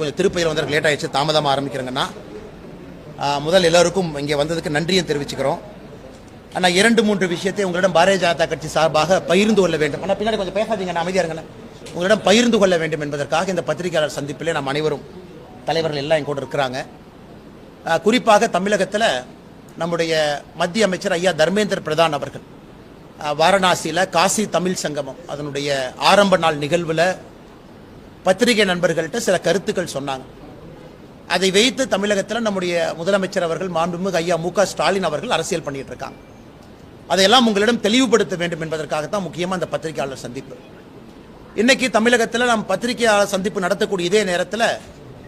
கொஞ்சம் திருப்பதியில் வந்து லேட் ஆயிடுச்சு தாமதமாக ஆரம்பிக்கிறேங்கன்னா. முதல் எல்லோருக்கும் இங்கே வந்ததுக்கு நன்றியும் தெரிவிச்சுக்கிறோம். ஆனால் இரண்டு மூன்று விஷயத்தை உங்களிடம் பாரதிய ஜனதா கட்சி சார்பாக பகிர்ந்து கொள்ள வேண்டும். ஆனால் பின்னாடி கொஞ்சம் பேசாதீங்க அமைதியாக இருங்கண்ணா. உங்களிடம் பகிர்ந்து கொள்ள வேண்டும் என்பதற்காக இந்த பத்திரிகையாளர் சந்திப்பிலே நாம் அனைவரும் தலைவர்கள் எல்லாம் எங்கூட இருக்கிறாங்க. குறிப்பாக தமிழகத்தில் நம்முடைய மத்திய அமைச்சர் ஐயா தர்மேந்திர பிரதான் அவர்கள். வாரணாசியில் காசி தமிழ் சங்கமம் அதனுடைய ஆரம்ப நாள் நிகழ்வில் பத்திரிகை நண்பர்கள்ட்ட சில கருத்துக்கள் சொன்னாங்க. அதை வைத்து தமிழகத்தில் நம்முடைய முதலமைச்சர் அவர்கள் மாண்புமிகு ஐயா மு ஸ்டாலின் அவர்கள் அரசியல் பண்ணிட்டு இருக்காங்க. அதையெல்லாம் உங்களிடம் தெளிவுபடுத்த வேண்டும் என்பதற்காகத்தான் முக்கியமாக அந்த பத்திரிகையாளர் சந்திப்பு. இன்னைக்கு தமிழகத்தில் நாம் பத்திரிகையாளர் சந்திப்பு நடத்தக்கூடிய இதே நேரத்தில்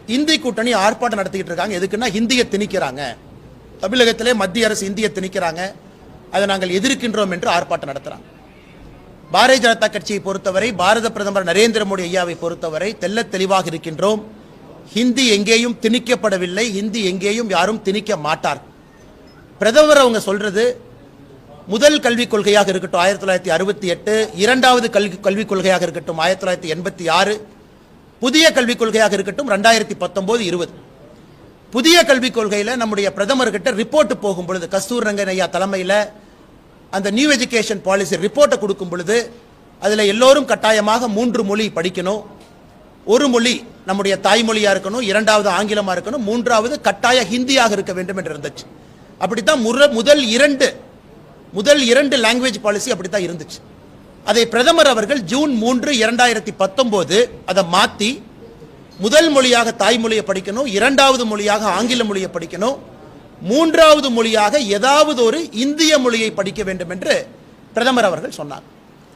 இந்தி கூட்டணி ஆர்ப்பாட்டம் நடத்திக்கிட்டு இருக்காங்க. எதுக்குன்னா ஹிந்தியை திணிக்கிறாங்க. தமிழகத்திலே மத்திய அரசு இந்தியை திணிக்கிறாங்க. அதை நாங்கள் எதிர்க்கின்றோம் என்று ஆர்ப்பாட்டம் நடத்துகிறாங்க பாரதிய ஜனதா கட்சியை பொறுத்தவரை பாரத பிரதமர் நரேந்திர மோடி ஐயாவை பொறுத்தவரை தெல்ல தெளிவாக இருக்கின்றோம். ஹிந்தி எங்கேயும் திணிக்கப்படவில்லை. ஹிந்தி எங்கேயும் யாரும் திணிக்க மாட்டார். பிரதமர் அவங்க சொல்றது முதல் கல்விக் கொள்கையாக இருக்கட்டும் ஆயிரத்தி தொள்ளாயிரத்தி அறுபத்தி எட்டு இரண்டாவது கல்வி கல்விக் கொள்கையாக இருக்கட்டும் ஆயிரத்தி தொள்ளாயிரத்தி எண்பத்தி ஆறு புதிய கல்விக் கொள்கையாக இருக்கட்டும் ரெண்டாயிரத்தி பத்தொன்பது இருபது. புதிய கல்விக் கொள்கையில் நம்முடைய பிரதமர்கிட்ட ரிப்போர்ட் போகும் பொழுது கஸ்தூர் ரங்கன் ஐயா தலைமையில் அந்த நியூ எஜுகேஷன் பாலிசி ரிப்போர்ட்டை கொடுக்கும் பொழுது அதில் எல்லோரும் கட்டாயமாக மூன்று மொழி படிக்கணும். ஒரு மொழி நம்முடைய தாய்மொழியாக இருக்கணும் இரண்டாவது ஆங்கிலமாக இருக்கணும் மூன்றாவது கட்டாய ஹிந்தியாக இருக்க வேண்டும் என்று இருந்துச்சு. அப்படித்தான் முற- முதல் இரண்டு முதல் இரண்டு லாங்குவேஜ் பாலிசி அப்படித்தான் இருந்துச்சு. அதை பிரதமர் அவர்கள் ஜூன் மூன்று இரண்டாயிரத்தி பத்தொன்பது அதை மாற்றி முதல் மொழியாக தாய்மொழியை படிக்கணும் இரண்டாவது மொழியாக ஆங்கில மொழியை படிக்கணும் மூன்றாவது மொழியாக ஏதாவது ஒரு இந்திய மொழியை படிக்க வேண்டும் என்று பிரதமர் அவர்கள் சொன்னார்.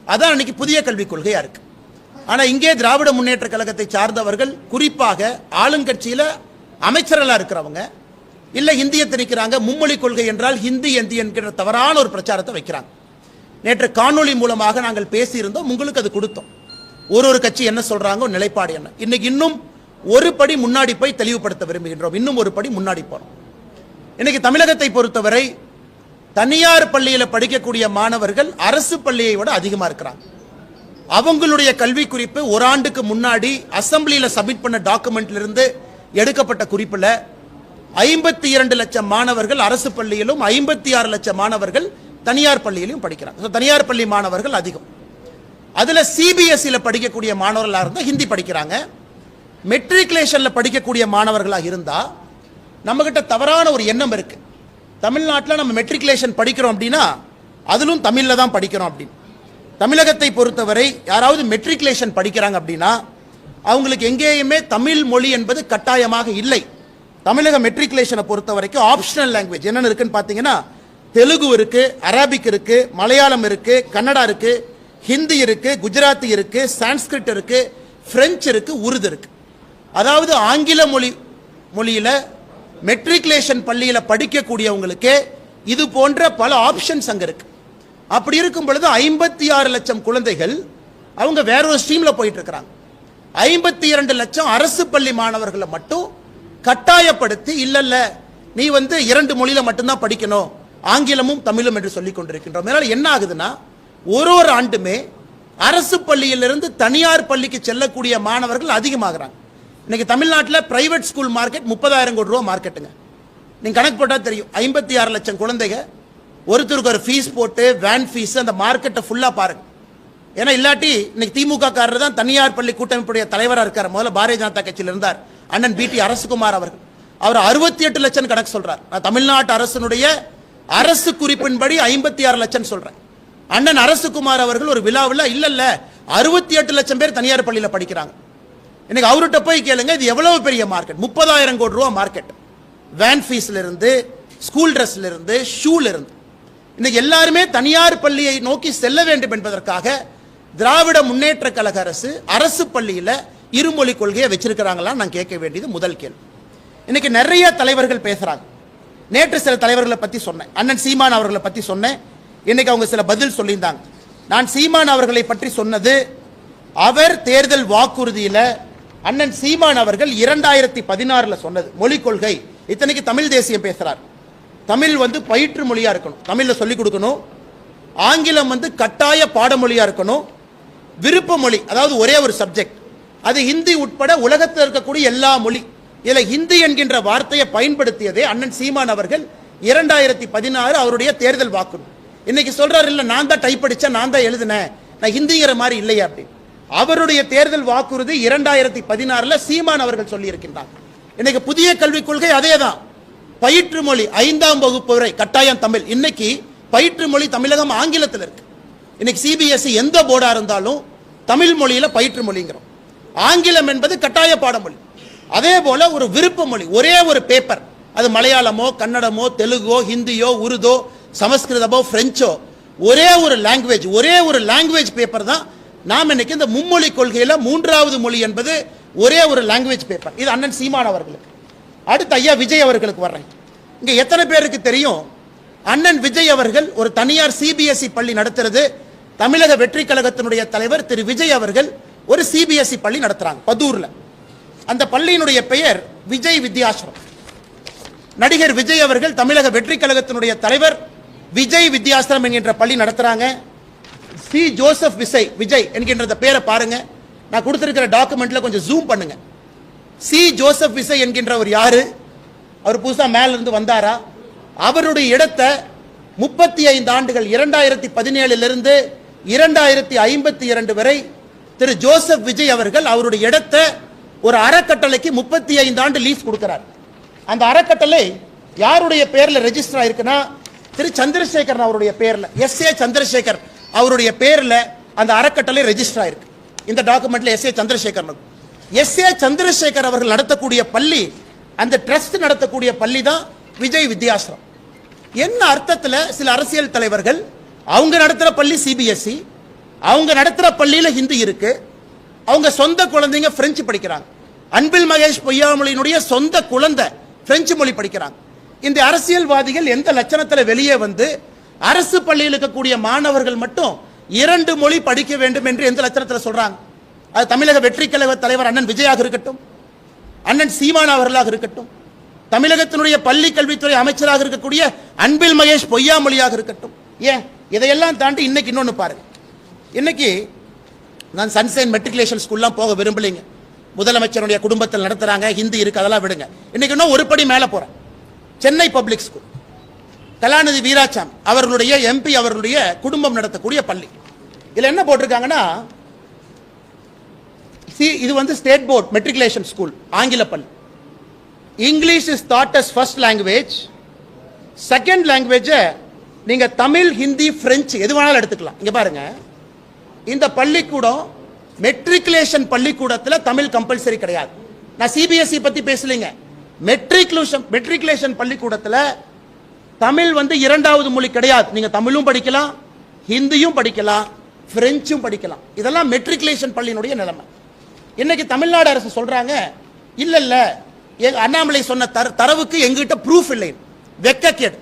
அதான் அன்னைக்கு புதிய கல்விக் கொள்கையா இருக்கு. ஆனா இங்கே திராவிட முன்னேற்ற கழகத்தை சார்ந்தவர்கள் குறிப்பாக ஆளுங்கட்சியில அமைச்சர்களா இருக்கிறவங்க இல்ல இந்திய திணிக்கிறாங்க மும்மொழி கொள்கை என்றால் ஹிந்தி இந்தி என்கிற தவறான ஒரு பிரச்சாரத்தை வைக்கிறாங்க. நேற்று காணொளி மூலமாக நாங்கள் பேசியிருந்தோம் உங்களுக்கு அது கொடுத்தோம். ஒரு ஒரு கட்சி என்ன சொல்றாங்க நிலைப்பாடு என்ன. இன்னைக்கு இன்னும் ஒரு படி முன்னாடி போய் தெளிவுபடுத்த விரும்புகின்றோம் இன்னும் ஒரு படி முன்னாடி போறோம். இன்னைக்கு தமிழகத்தை பொறுத்தவரை தனியார் பள்ளியில் படிக்கக்கூடிய மாணவர்கள் அரசு பள்ளியை விட அதிகமாக இருக்கிறாங்க. அவங்களுடைய கல்வி குறிப்பு ஒரு ஆண்டுக்கு முன்னாடி அசம்பிளியில் சப்மிட் பண்ண டாக்குமெண்ட்லேருந்து எடுக்கப்பட்ட குறிப்பில் ஐம்பத்தி இரண்டு லட்சம் மாணவர்கள் அரசு பள்ளியிலும் ஐம்பத்தி ஆறு லட்சம் மாணவர்கள் தனியார் பள்ளியிலும் படிக்கிறாங்க. தனியார் பள்ளி மாணவர்கள் அதிகம். அதில் சிபிஎஸ்சியில் படிக்கக்கூடிய மாணவர்களாக இருந்தால் ஹிந்தி படிக்கிறாங்க. மெட்ரிகுலேஷனில் படிக்கக்கூடிய மாணவர்களாக இருந்தால் நம்மக்கிட்ட தவறான ஒரு எண்ணம் இருக்கு. தமிழ்நாட்டில் நம்ம மெட்ரிகுலேஷன் படிக்கிறோம் அப்படின்னா அதிலும் தமிழில் தான் படிக்கிறோம் அப்படின்னு. தமிழகத்தை பொறுத்தவரை யாராவது மெட்ரிகுலேஷன் படிக்கிறாங்க அப்படின்னா அவங்களுக்கு எங்கேயுமே தமிழ் மொழி என்பது கட்டாயமாக இல்லை. தமிழக மெட்ரிகுலேஷனை பொறுத்த வரைக்கும் ஆப்ஷனல் லாங்குவேஜ் என்னென்ன இருக்குன்னு பார்த்தீங்கன்னா தெலுங்கு இருக்கு அரபிக் இருக்கு மலையாளம் இருக்கு கன்னடா இருக்கு ஹிந்தி இருக்கு குஜராத்தி இருக்கு சான்ஸ்கிரிட் இருக்கு பிரெஞ்சு இருக்கு உருது இருக்கு. அதாவது ஆங்கில மொழி மொழியில மெட்ரிகுலேஷன் பள்ளியில் படிக்கக்கூடியவங்களுக்கு இது போன்ற பல ஆப்ஷன்ஸ் அங்கே இருக்கு. அப்படி இருக்கும் பொழுது ஐம்பத்தி ஆறு லட்சம் குழந்தைகள் அவங்க வேற ஒரு ஸ்ட்ரீமில் போயிட்டு இருக்கிறாங்க. ஐம்பத்தி இரண்டு லட்சம் அரசு பள்ளி மாணவர்களை மட்டும் கட்டாயப்படுத்தி இல்லைல்ல நீ வந்து இரண்டு மொழியில் மட்டும்தான் படிக்கணும். ஆங்கிலமும் தமிழும் என்று சொல்லிக் கொண்டிருக்கின்றோம். அதனால் என்ன ஆகுதுன்னா ஒரு ஒரு ஆண்டுமே அரசு பள்ளியிலிருந்து தனியார் பள்ளிக்கு செல்லக்கூடிய மாணவர்கள் அதிகமாகிறாங்க. இன்னைக்கு தமிழ்நாட்டில் பிரைவேட் ஸ்கூல் மார்க்கெட் முப்பதாயிரம் கோடி ரூபா மார்க்கெட்டுங்க நீங்க கணக்கு போட்டால் தெரியும். ஐம்பத்தி ஆறு லட்சம் குழந்தைங்க ஒருத்தருக்கு ஒரு ஃபீஸ் போட்டு வேன் ஃபீஸ் அந்த மார்க்கெட்டை ஃபுல்லாக பாருங்க. ஏன்னா இல்லாட்டி இன்னைக்கு திமுக காரர் தான் தனியார் பள்ளி கூட்டமைப்புடைய தலைவராக இருக்கார். முதல்ல பாரதிய ஜனதா கட்சியில் இருந்தார். அண்ணன் பிடி அரசுகுமார் அவர்கள். அவர் அறுபத்தி எட்டு லட்சம் கணக்கு சொல்றார். நான் தமிழ்நாட்டு அரசனுடைய அரசு குறிப்பின்படி ஐம்பத்தி ஆறு லட்சம் சொல்றேன். அண்ணன் அரசுகுமார் அவர்கள் ஒரு விழாவில் இல்லை இல்லை அறுபத்தி எட்டு லட்சம் பேர் தனியார் பள்ளியில் படிக்கிறாங்க. இன்னைக்கு அவர்கிட்ட போய் கேளுங்க இது எவ்வளவு பெரிய மார்க்கெட் முப்பதாயிரம் கோடி ரூபா மார்க்கெட் வேன் ஃபீஸ்ல இருந்து ஸ்கூல் ட்ரெஸ்ல இருந்து ஷூல இருந்து. இன்னைக்கு எல்லாருமே தனியார் பள்ளியை நோக்கி செல்ல வேண்டும் என்பதற்காக திராவிட முன்னேற்ற கழக அரசு அரசு பள்ளியில இருமொழி கொள்கையை வச்சிருக்கிறாங்களா நான் கேட்க வேண்டியது முதல் கேள்வி. இன்னைக்கு நிறைய தலைவர்கள் பேசுறாங்க. நேற்று சில தலைவர்களை பத்தி சொன்னேன். அண்ணன் சீமான் அவர்களை பத்தி சொன்னேன். இன்னைக்கு அவங்க சில பதில் சொல்லியிருந்தாங்க. நான் சீமான் அவர்களை பற்றி சொன்னது அவர் தேர்தல் வாக்குறுதியில அண்ணன் சீமான் அவர்கள் இரண்டாயிரத்தி பதினாறுல சொன்னது மொழிக் கொள்கை. இத்தனைக்கு தமிழ் தேசியம் பேசுறார். தமிழ் வந்து பயிற்று மொழியா இருக்கணும். தமிழ்ல சொல்லிக் கொடுக்கணும். ஆங்கிலம் வந்து கட்டாய பாடமொழியா இருக்கணும். விருப்ப மொழி அதாவது ஒரே ஒரு சப்ஜெக்ட் அது ஹிந்தி உட்பட உலகத்தில் இருக்கக்கூடிய எல்லா மொழி. இதில் ஹிந்தி என்கின்ற வார்த்தையை பயன்படுத்தியதே அண்ணன் சீமான் அவர்கள் இரண்டாயிரத்தி பதினாறு அவருடைய தேர்தல் வாக்கு இன்னைக்கு சொல்றாரு இல்லை நான் தான் டைப் அடிச்சேன் நான் தான் எழுதினேன். நான் ஹிந்திங்கிற மாதிரி இல்லையா அப்படின்னு. அவருடைய தேர்தல் வாக்குறுதி இரண்டாயிரத்தி பதினாறுல சீமான் அவர்கள் சொல்லியிருக்கின்றார். இன்னைக்கு புதிய கல்விக் கொள்கை அதே தான் பயிற்று மொழி ஐந்தாம் வகுப்பு வரை கட்டாயம் தமிழ். இன்னைக்கு பயிற்று மொழி தமிழகம் ஆங்கிலத்தில் இருக்கு. இன்னைக்கு சிபிஎஸ்இ எந்த போர்டா இருந்தாலும் தமிழ் மொழியில பயிற்று மொழிங்கிறோம் ஆங்கிலம் என்பது கட்டாய பாடமொழி. அதே போல ஒரு விருப்ப மொழி ஒரே ஒரு பேப்பர் அது மலையாளமோ கன்னடமோ தெலுங்கோ ஹிந்தியோ உருதோ சமஸ்கிருதமோ பிரெஞ்சோ ஒரே ஒரு லாங்குவேஜ் ஒரே ஒரு லாங்குவேஜ் பேப்பர் தான் நாம் இன்னைக்கு இந்த மும்மொழி கொள்கையில் மூன்றாவது மொழி என்பது ஒரே ஒரு லாங்குவேஜ் பேப்பர் இது அண்ணன் சீமான் அவர்களுக்கு. அடுத்து ஐயா விஜய் அவர்களுக்கு வர்றேன். இங்கே எத்தனை பேருக்கு தெரியும்? அண்ணன் விஜய் அவர்கள் ஒரு தனியார் சிபிஎஸ்இ பள்ளி நடத்துறது. தமிழக வெற்றி கழகத்தினுடைய தலைவர் திரு விஜய் அவர்கள் ஒரு சிபிஎஸ்இ பள்ளி நடத்துறாங்க பதூரில். அந்த பள்ளியினுடைய பெயர் விஜய் வித்யாசிரம். நடிகர் விஜய் அவர்கள் தமிழக வெற்றி கழகத்தினுடைய தலைவர் விஜய் வித்யாசிரம் என்கின்ற பள்ளி நடத்துறாங்க. சி ஜோசப் விசை விஜய் என்கின்ற பேரை பாருங்க. நான் கொடுத்துருக்கிற டாக்குமெண்ட்ல கொஞ்சம் ஜூம் பண்ணுங்க. சி ஜோசப் விசை என்கின்றவர் யாரு? அவர் புதுசாக மேல இருந்து வந்தாரா? அவருடைய இடத்தை முப்பத்தி ஐந்து ஆண்டுகள் இரண்டாயிரத்தி பதினேழுலிருந்து இரண்டாயிரத்தி ஐம்பத்தி இரண்டு வரை திரு ஜோசப் விஜய் அவர்கள் அவருடைய இடத்தை ஒரு அறக்கட்டளைக்கு முப்பத்தி ஐந்து ஆண்டு லீஸ் கொடுக்கிறார். அந்த அறக்கட்டளை யாருடைய பேரில் ரெஜிஸ்டர் ஆயிருக்குன்னா? திரு சந்திரசேகரன் அவருடைய பேரில் எஸ் ஏ சந்திரசேகர். அவருடைய பேரில் அந்த அறக்கட்டளை ரெஜிஸ்டர் ஆயிருக்கு. இந்த டாக்குமெண்ட்ல S A Chandrasekhar S A Chandrasekhar அவர்கள் நடத்தக்கூடிய பள்ளி அந்த ட்ரஸ்ட் நடத்தக்கூடிய பள்ளி தான் விஜய் வித்யாசிரம். என்ன அர்த்தத்தில் சில அரசியல் தலைவர்கள் அவங்க நடத்துகிற பள்ளி சிபிஎஸ்சி அவங்க நடத்துகிற பள்ளியில் ஹிந்தி இருக்கு அவங்க சொந்த குழந்தைங்க பிரெஞ்சு படிக்கிறாங்க. அன்பில் மகேஷ் பொய்யாமொழியினுடைய சொந்த குழந்தை பிரெஞ்சு மொழி படிக்கிறாங்க. இந்த அரசியல்வாதிகள் எந்த லட்சணத்தில் வெளியே வந்து அரசு பள்ளியில் இருக்கக்கூடிய மாணவர்கள் மட்டும் இரண்டு மொழி படிக்க வேண்டும் என்று எந்த லட்சணத்தில் சொல்றாங்க? அது தமிழக வெற்றி கழக தலைவர் அண்ணன் விஜயாக இருக்கட்டும் அண்ணன் சீமான் அவர்களாக இருக்கட்டும் தமிழகத்தினுடைய பள்ளி கல்வித்துறை அமைச்சராக இருக்கக்கூடிய அன்பில் மகேஷ் பொய்யாமொழியாக இருக்கட்டும். ஏன்? இதையெல்லாம் தாண்டி இன்னைக்கு இன்னொன்று பாருங்க. இன்னைக்கு நான் சன்சைன் மெட்ரிகுலேஷன் ஸ்கூல்லாம் போக விரும்பலைங்க. முதலமைச்சருடைய குடும்பத்தில் நடத்துறாங்க ஹிந்தி இருக்கு அதெல்லாம் விடுங்க. இன்னைக்கு இன்னும் ஒரு படி மேலே போறேன். Chennai public school. கலாநிதி வீராசாமி அவர்களுடைய எம்பி அவர்களுடைய குடும்பம் நடத்தக்கூடிய பள்ளி. இதில் என்ன போட்டிருக்காங்கன்னா சி இது வந்து ஸ்டேட் போர்ட் மெட்ரிகுலேஷன் ஸ்கூல் ஆங்கில பள்ளி. English is taught as first language second லாங்குவேஜை நீங்க தமிழ் ஹிந்தி பிரெஞ்சு எது வேணாலும் எடுத்துக்கலாம். இங்க பாருங்க. இந்த பள்ளிக்கூடம் மெட்ரிகுலேஷன் பள்ளிக்கூடத்தில் தமிழ் கம்பல்சரி கிடையாது. நான் சிபிஎஸ்இ பத்தி பேசலைங்க. மெட்ரிகுலேஷன் மெட்ரிகுலேஷன் பள்ளிக்கூடத்தில் தமிழ் வந்து இரண்டாவது மொழி கிடையாது. நீங்க தமிழும் படிக்கலாம் ஹிந்தியும் படிக்கலாம் பிரெஞ்சும் படிக்கலாம். இதெல்லாம் மெட்ரிகுலேஷன் பள்ளியினுடைய நிலைமை. இன்னைக்கு தமிழ்நாடு அரசு சொல்றாங்க இல்ல இல்ல அண்ணாமலை சொன்ன தர- தரவுக்கு எங்கிட்ட ப்ரூஃப் இல்லை. வெக்கக்கேடு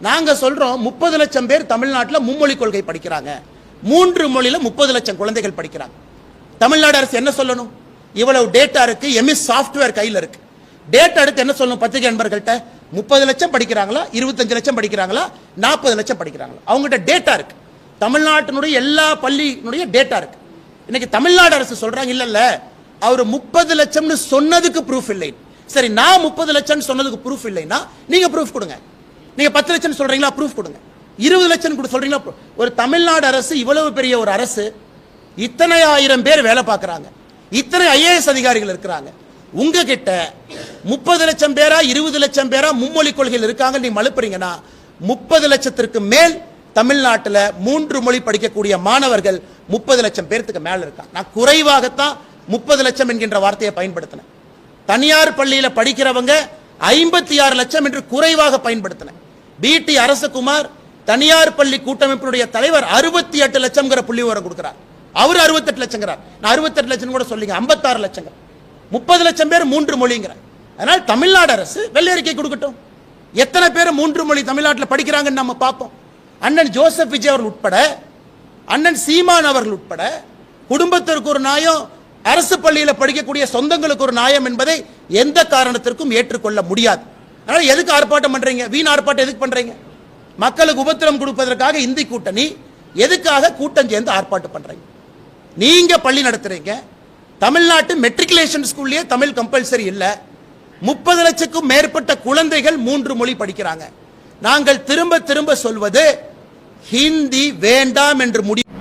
நாங்க சொல்றோம் முப்பது லட்சம் பேர் தமிழ்நாட்டில் மும்மொழி கொள்கை படிக்கிறாங்க. மூன்று மொழியில முப்பது லட்சம் குழந்தைகள் படிக்கிறாங்க. தமிழ்நாடு அரசு என்ன சொல்லணும்? இவ்வளவு டேட்டா இருக்கு எம்எஸ் சாஃப்ட்வேர் கையில் இருக்கு. டேட்டா எடுத்து என்ன சொல்லணும் பத்திரிகை நண்பர்கள்ட்ட முப்பது லட்சம் படிக்கிறாங்களா? இருபத்தஞ்சு லட்சம் படிக்கிறாங்களா? நாற்பது லட்சம் படிக்கிறாங்களா? அவங்ககிட்ட டேட்டா இருக்கு. தமிழ்நாட்டினுடைய எல்லா பள்ளியினுடைய டேட்டா இருக்கு. இன்னைக்கு தமிழ்நாடு அரசு சொல்றாங்க இல்ல இல்ல. அவர் முப்பது லட்சம்னு சொன்னதுக்கு ப்ரூஃப் இல்லை. சரி நான் முப்பது லட்சம் சொன்னதுக்கு ப்ரூஃப் இல்லைன்னா நீங்க ப்ரூஃப் கொடுங்க. நீங்க பத்து லட்சம் சொல்றீங்களா? ப்ரூஃப் கொடுங்க. இருபது லட்சம் கொடு சொல்றீங்களா? ஒரு தமிழ்நாடு அரசு இவ்வளவு பெரிய ஒரு அரசு இத்தனை ஆயிரம் பேர் வேலை பார்க்குறாங்க. இத்தனை ஐஏஎஸ் அதிகாரிகள் இருக்கிறாங்க. உங்ககிட்ட முப்பது லட்சம் பேரா இருபது லட்சம் பேரா மும்மொழி கொள்கையில் இருக்காங்க நீ மழுப்புறீங்கன்னா முப்பது லட்சத்திற்கு மேல் தமிழ்நாட்டுல மூன்று மொழி படிக்கக்கூடிய மாணவர்கள் முப்பது லட்சம் பேர்த்துக்கு மேல இருக்காங்க நான் குறைவாகத்தான் முப்பது லட்சம் என்கின்ற வார்த்தையை பயன்படுத்தினேன். தனியார் பள்ளியில படிக்கிறவங்க ஐம்பத்தி ஆறு லட்சம் என்று குறைவாக பயன்படுத்தினேன். பிடி அரசகுமார் தனியார் பள்ளி கூட்டமைப்பினுடைய தலைவர் அறுபத்தி எட்டு லட்சம்ங்கிற புள்ளி விவரம் கொடுக்கிறார். அவர் அறுபத்தெட்டு லட்சங்கிறார். நான் அறுபத்தெட்டு லட்சம் கூட சொல்லிங்க ஐம்பத்தாறு லட்சங்க. முப்பது லட்சம் பேர் மூன்று மொழிங்கிற. அதனால் தமிழ்நாடு அரசு வெள்ளை அறிக்கை கொடுக்கட்டும். எத்தனை பேர் மூன்று மொழி தமிழ்நாட்டில் படிக்கிறாங்கன்னு நம்ம பார்ப்போம். அண்ணன் ஜோசப் விஜய் அவர்கள் உட்பட அண்ணன் சீமான் அவர்கள் உட்பட குடும்பத்திற்கு ஒரு நியாயம் அரசு பள்ளியில் படிக்கக்கூடிய சொந்தங்களுக்கு ஒரு நியாயம் என்பதை எந்த காரணத்திற்கும் ஏற்றுக்கொள்ள முடியாது. அதனால் எதுக்கு ஆர்ப்பாட்டம் பண்றீங்க? வீண் ஆர்ப்பாட்டம் எதுக்கு பண்றீங்க? மக்களுக்கு உபத்திரம் கொடுப்பதற்காக இந்தி கூட்டணி எதுக்காக கூட்டம் சேர்ந்து ஆர்ப்பாட்டம் பண்றீங்க? நீங்க பள்ளி நடத்துறீங்க தமிழ்நாட்டு மெட்ரிகுலேஷன் ஸ்கூல்லயே தமிழ் கம்பல்சரி இல்ல. முப்பது லட்சக்கும் மேற்பட்ட குழந்தைகள் மூன்று மொழி படிக்கிறாங்க. நாங்கள் திரும்ப திரும்ப சொல்வது ஹிந்தி வேண்டாம் என்று முடிவு